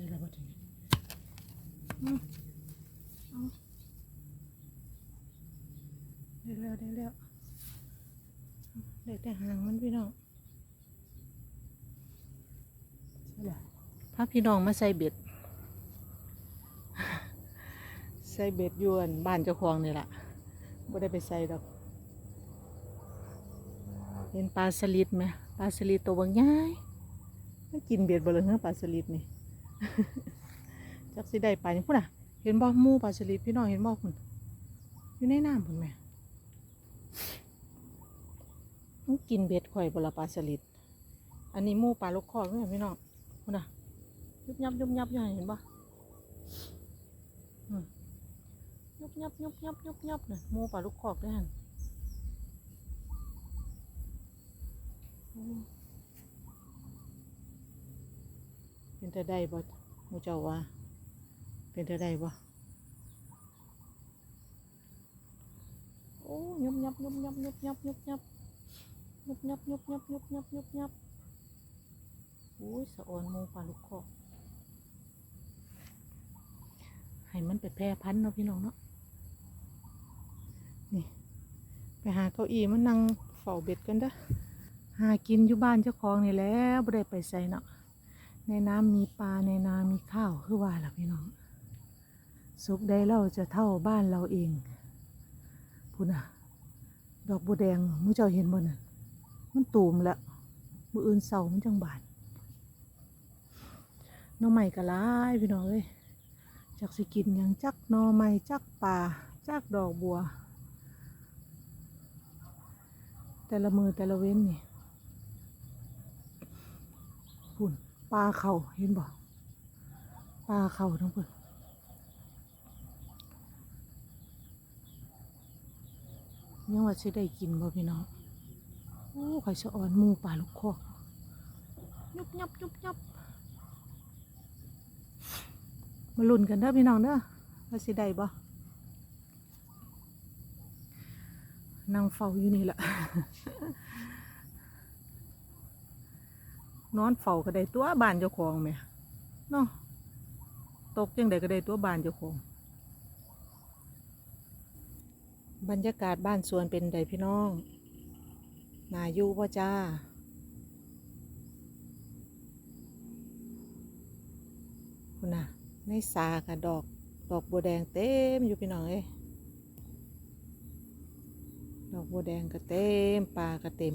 ส่ระเบิดนี่เอาได้แล้วได้แล้วได้แต่หางมันพี่น้องใช่แล้วพาพี่น้องมาใส่เบ็ด ใส่เบ็ดยวนบ้านเจ้าของนี่แหละไม่ได้ไปใส่ดอกเห็นปลาสลิดไหมปลาสลิดตัวบางย่ายมันกินเบ็ดบ่เลยเฮ้ปลาสลิดนี่ จักสิได้ไปนี่พุ่นอะ เห็นบ่หมูปลาสลิดพี่น้องเห็นบ่พุ่นอยู่ในน้ำพุ่นแหม่มันกินเบ็ดข่อยบละปลาสลิด อันนี้มูปลาลูกคอกเนี่ยพี่น้องพุ่นอะยุบยับยุบยับยู่หั่นเห็นบ่ยุบยับยุบยับยุบยับเนี่ยมูปลาลูกคอกด้วยหั่น เป็นแต่ได้บ่มูเจ้าว่า เป็นแต่ได้บ่โอ้ยุบยับยุบยับยุบยับยุบยับยุบยับยุบยับยุบยับยุบยับโอ้ยสะออนมูปลาลูกคอให้มันไปแพร่พันธุ์เนาะพี่น้องเนาะนี่ ไปหาเก้าอี้มานั่งเฝ้าเบ็ดกันเด้อหากินอยู่บ้านเจ้าของนี่แหล้วบ่ได้ไปใส่เนาะ ในน้ำมีปลาในนามีข้าวคือว่าล่ะพี่น้อง สุกได้เราจะเท่าบ้านเราเองพุ่นอะ ดอกบัวแดงมูเจ้าเห็นบ่น่ะมันตูมล้วมืออื่นเสามันจังบาดน่อใหม่กะลายพี่น้องเอ้ยจักสิกินยังจักนอใหม่จักปลาจักดอกบัว แต่ละมือแต่ละเว้นนี่พุ่น ปลาเขาเห็นบ่ปลาเขาทั้งพุ่นยังว่าสิได้กินบ่พี่น้องโอ้ข่อยสะอ่อนมูปลาลูกคอกยุบยับยุบยับมาลุ้นกันเด้อพี่น้องเด้อว่าสิได้บ่นั่งเฝ้าอยู่นี่แหละ นอนเฝ้าก็ได้ตัวบ้านเจ้าของแหมเนาะตกยังไดก็ได้ตัวบ้านเจ้าของ บรรยากาศบ้านสวนเป็นไดพี่น้องนาอยู่พ่อจ้าคุณน่ะในสาค่ะดอกดอกบัวแดงเต็มอยู่พี่น้องเอ้ดอกบัวแดงก็เต็มปลาก็เต็ม